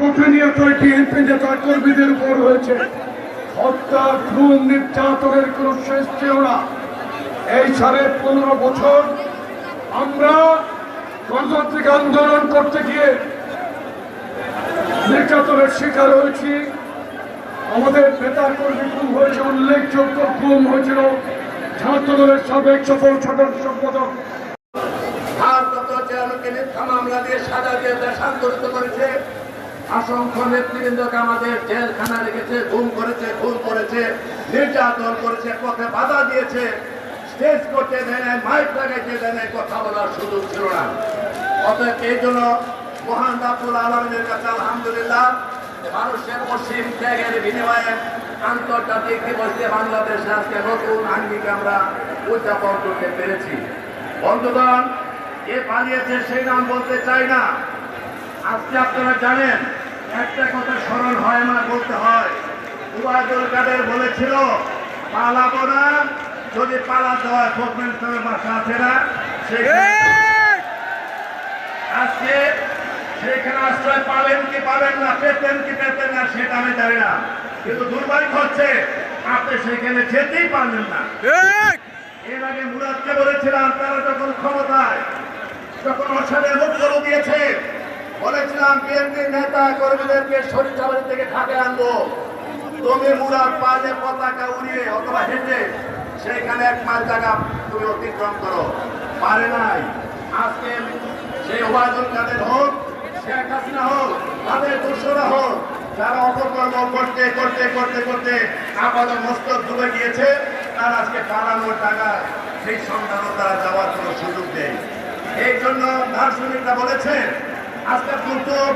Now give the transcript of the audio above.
প্রতিনিয়তই বিএনপি নেতা কর্মীদের উপর হয়েছে, হত্যা, খুন, নির্যাতনের কোন শেষ ছিল না। এই সাড়ে পনেরো বছর আমরা গণতান্ত্রিক আন্দোলন করতে গিয়ে নির্যাতনের শিকার হয়েছি। আমাদের নেতা কর্মী খুন হয়েছে, উল্লেখযোগ্য খুন হয়েছিল। ছাত্রদলের সাবেক সফল সাধারণ সম্পাদক। মামলা দিয়ে সাজা দিয়ে দেশান্তরিত করেছে। অসংখ্য নেতৃবৃন্দকে আমাদের জেলখানা রেখেছে গুম করেছে খুন করেছে, নির্যাতন করেছে, পথে বাধা দিয়েছে। স্টেজ করতে দেয় মাইক লাগাইতে দেয় কথা বলার সুযোগ ছিল না। অতএব এই জন্য মহান রাবুল আলমের কাছে আলহামদুলিল্লাহ, মানুষের পশ্চিম ত্যাগের বিনিময়ে আন্তর্জাতিক দিবসে বাংলাদেশে আজকে নতুন আঙ্গিক আমরা উদযাপন করতে পেরেছি। বন্ধুগণ এ পালিয়েছে সেই নাম বলতে চাই না। আজকে আপনারা জানেন একটা কথা স্মরণ হয় না বলতে হয়। উবায়দুল কাদের বলেছিল পালাবো না যদি পালাতে হয় ইসলামের বাসা আছে না। আজকে সেখানে আশ্রয় পাবেন কি পাবেন না পেতেন কি পেতেন না সেটা আমি জানি না। কিন্তু দুর্ভাগ্য হচ্ছে আপনি সেখানে যেতেই পারলেন না। এর আগে মুরাদকে বলেছিলাম তারা যখন ক্ষমতায় যখন দিয়েছে বলেছিলাম বিএনপির নেতা কর্মীদেরকে শরীরবাড়ি থেকে ঢাকে আনব। তুমি মুরাদ পালে পতাকা উড়িয়ে অথবা হেঁটে সেইখানে এক মাইল জায়গা তুমি অতিক্রম করো। পারে নাই। আজকে সেই ওবায়দুল কাদের হোক, শেখ হাসিনা হোক, তাদের দোষরা হোক, যারা অপকর্ম করতে করতে করতে করতে আপাতত মস্তক ডুবে গিয়েছে, তার আজকে পালানোর টাকা সেই সন্ধানও তারা যাওয়ার কোনো সুযোগ নেই। এই জন্য দার্শনিকরা Hasta el futuro.